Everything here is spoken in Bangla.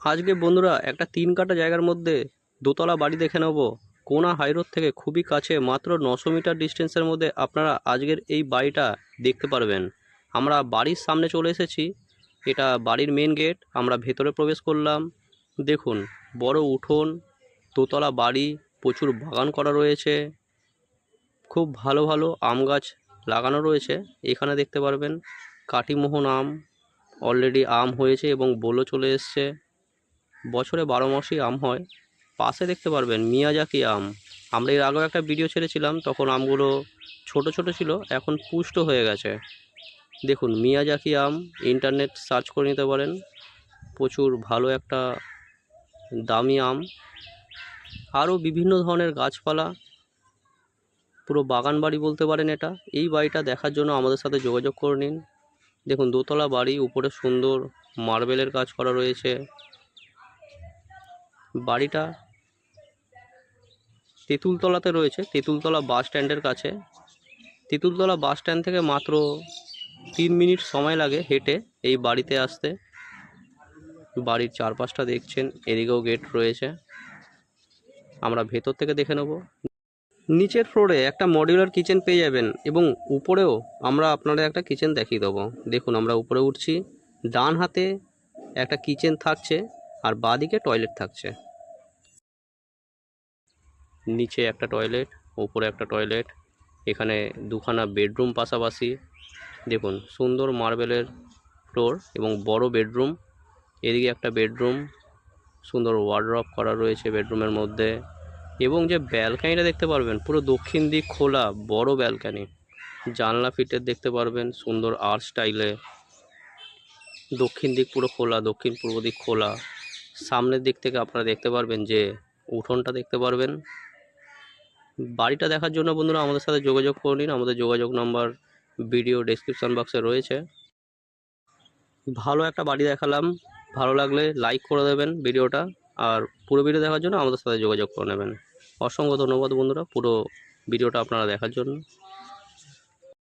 আজকে বন্ধুরা একটা তিন কাটা জায়গার মধ্যে দোতলা বাড়ি দেখে নেব। কোনা হাইরোড থেকে খুবই কাছে, মাত্র নশো মিটার ডিস্টেন্সের মধ্যে আপনারা আজকের এই বাড়িটা দেখতে পারবেন। আমরা বাড়ির সামনে চলে এসেছি। এটা বাড়ির মেন গেট আমরা ভেতরে প্রবেশ করলাম। দেখুন, বড় উঠোন, দোতলা বাড়ি, প্রচুর বাগান করা রয়েছে। খুব ভালো ভালো আম গাছ লাগানো রয়েছে, এখানে দেখতে পারবেন। কাটিমোহন আম অলরেডি আম হয়েছে এবং বলো চলে এসছে। বছরে বারো মাসই আম হয়। পাশে দেখতে পারবেন মিয়াজাকি আম। আমরা এর আগেও একটা ভিডিও ছেড়েছিলাম, তখন আমগুলো ছোট ছোট ছিল, এখন পুষ্ট হয়ে গেছে। দেখুন মিয়াজাকি আম ইন্টারনেট সার্চ করে নিতে পারেন। প্রচুর ভালো একটা দামি আম। আরও বিভিন্ন ধরনের গাছপালা। পুরো বাগান বাড়ি বলতে পারেন এটা। এই বাড়িটা দেখার জন্য আমাদের সাথে যোগাযোগ করে নিন। দেখুন, দোতলা বাড়ি, উপরে সুন্দর মার্বেলের কাজ করা রয়েছে। বাড়িটা তেঁতুলতলাতে রয়েছে, তেঁতুলতলা বাস স্ট্যান্ডের কাছে। তেঁতুলতলা বাস স্ট্যান্ড থেকে মাত্র তিন মিনিট সময় লাগে হেঁটে এই বাড়িতে আসতে। বাড়ির চারপাশটা দেখছেন, এদিকেও গেট রয়েছে। আমরা ভেতর থেকে দেখে নেব। নিচের ফ্লোরে একটা মডিউলার কিচেন পেয়ে যাবেন এবং উপরেও আমরা আপনাদের একটা কিচেন দেখিয়ে দেবো। দেখুন, আমরা উপরে উঠছি। ডান হাতে একটা কিচেন থাকছে। আর বাঁদিকে টয়লেট থাকছে। নিচে একটা টয়লেট উপরে একটা টয়লেট এখানে দুখানা বেডরুম পাশাপাশি। দেখুন, সুন্দর মার্বেলের ফ্লোর এবং বড় বেডরুম এদিকে একটা বেডরুম সুন্দর ওয়ার্ড্রপ করা রয়েছে বেডরুমের মধ্যে। এবং যে ব্যালকানিটা দেখতে পারবেন, পুরো দক্ষিণ দিক খোলা, বড় ব্যালকানি জানলা ফিটের দেখতে পারবেন, সুন্দর আর্ট স্টাইলে দক্ষিণ দিক পুরো খোলা দক্ষিণ পূর্ব দিক খোলা। সামনের দিক থেকে আপনারা দেখতে পারবেন যে উঠোনটা দেখতে পারবেন। বাড়িটা দেখার জন্য বন্ধুরা আমাদের সাথে যোগাযোগ করে নিন। আমাদের যোগাযোগ নাম্বার ভিডিও ডেসক্রিপশন বক্সে রয়েছে। ভালো একটা বাড়ি দেখালাম। ভালো লাগলে লাইক করে দেবেন ভিডিওটা। আর পুরো ভিডিও দেখার জন্য আমাদের সাথে যোগাযোগ করে নেবেন। অসংখ্য ধন্যবাদ বন্ধুরা পুরো ভিডিওটা আপনারা দেখার জন্য।